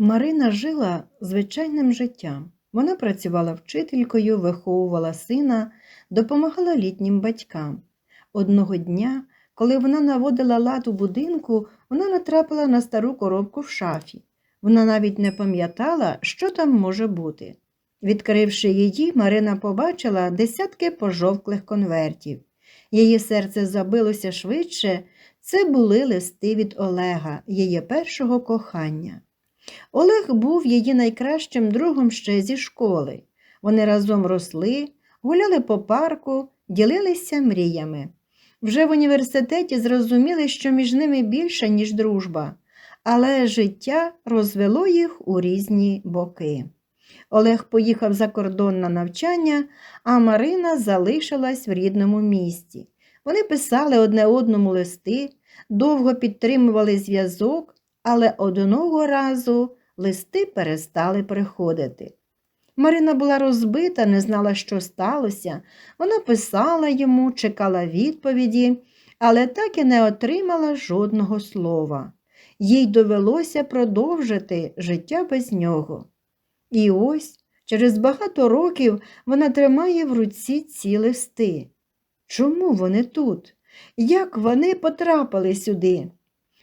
Марина жила звичайним життям. Вона працювала вчителькою, виховувала сина, допомагала літнім батькам. Одного дня, коли вона наводила лад у будинку, вона натрапила на стару коробку в шафі. Вона навіть не пам'ятала, що там може бути. Відкривши її, Марина побачила десятки пожовклих конвертів. Її серце забилося швидше. Це були листи від Олега, її першого кохання. Олег був її найкращим другом ще зі школи. Вони разом росли, гуляли по парку, ділилися мріями. Вже в університеті зрозуміли, що між ними більше, ніж дружба, але життя розвело їх у різні боки. Олег поїхав за кордон на навчання, а Марина залишилась в рідному місті. Вони писали одне одному листи, довго підтримували зв'язок, але одного разу листи перестали приходити. Марина була розбита, не знала, що сталося. Вона писала йому, чекала відповіді, але так і не отримала жодного слова. Їй довелося продовжити життя без нього. І ось через багато років вона тримає в руці ці листи. Чому вони тут? Як вони потрапили сюди?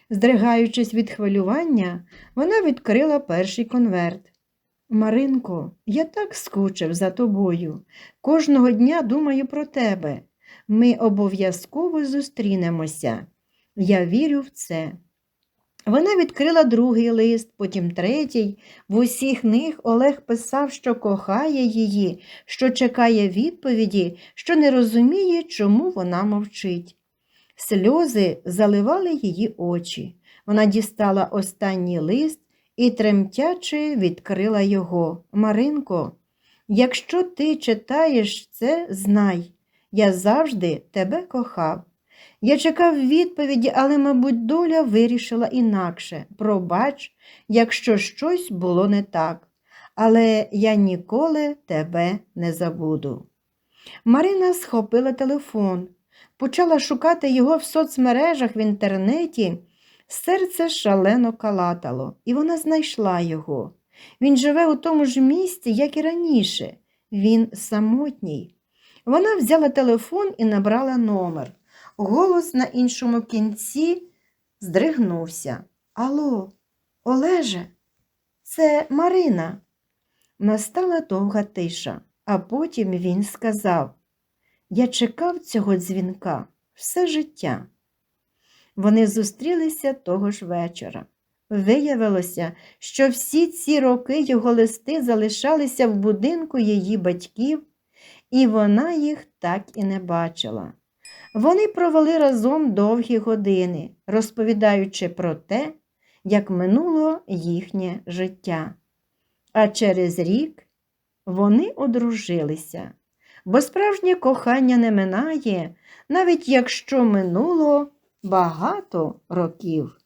Здригаючись від хвилювання, вона відкрила перший конверт. Маринко, я так скучив за тобою. Кожного дня думаю про тебе. Ми обов'язково зустрінемося. Я вірю в це. Вона відкрила другий лист, потім третій. В усіх них Олег писав, що кохає її, що чекає відповіді, що не розуміє, чому вона мовчить. Сльози заливали її очі. Вона дістала останній лист і тремтячи відкрила його. Маринко, якщо ти читаєш це, знай, я завжди тебе кохав. Я чекав відповіді, але, мабуть, доля вирішила інакше. Пробач, якщо щось було не так. Але я ніколи тебе не забуду. Марина схопила телефон, почала шукати його в соцмережах в інтернеті. Серце шалено калатало, і вона знайшла його. Він живе у тому ж місці, як і раніше. Він самотній. Вона взяла телефон і набрала номер. Голос на іншому кінці здригнувся. Алло, Олеже, це Марина. Настала довга тиша, а потім він сказав: Я чекав цього дзвінка все життя. Вони зустрілися того ж вечора. Виявилося, що всі ці роки його листи залишалися в будинку її батьків, і вона їх так і не бачила. Вони провели разом довгі години, розповідаючи про те, як минуло їхнє життя. А через рік вони одружилися, бо справжнє кохання не минає, навіть якщо минуло багато років.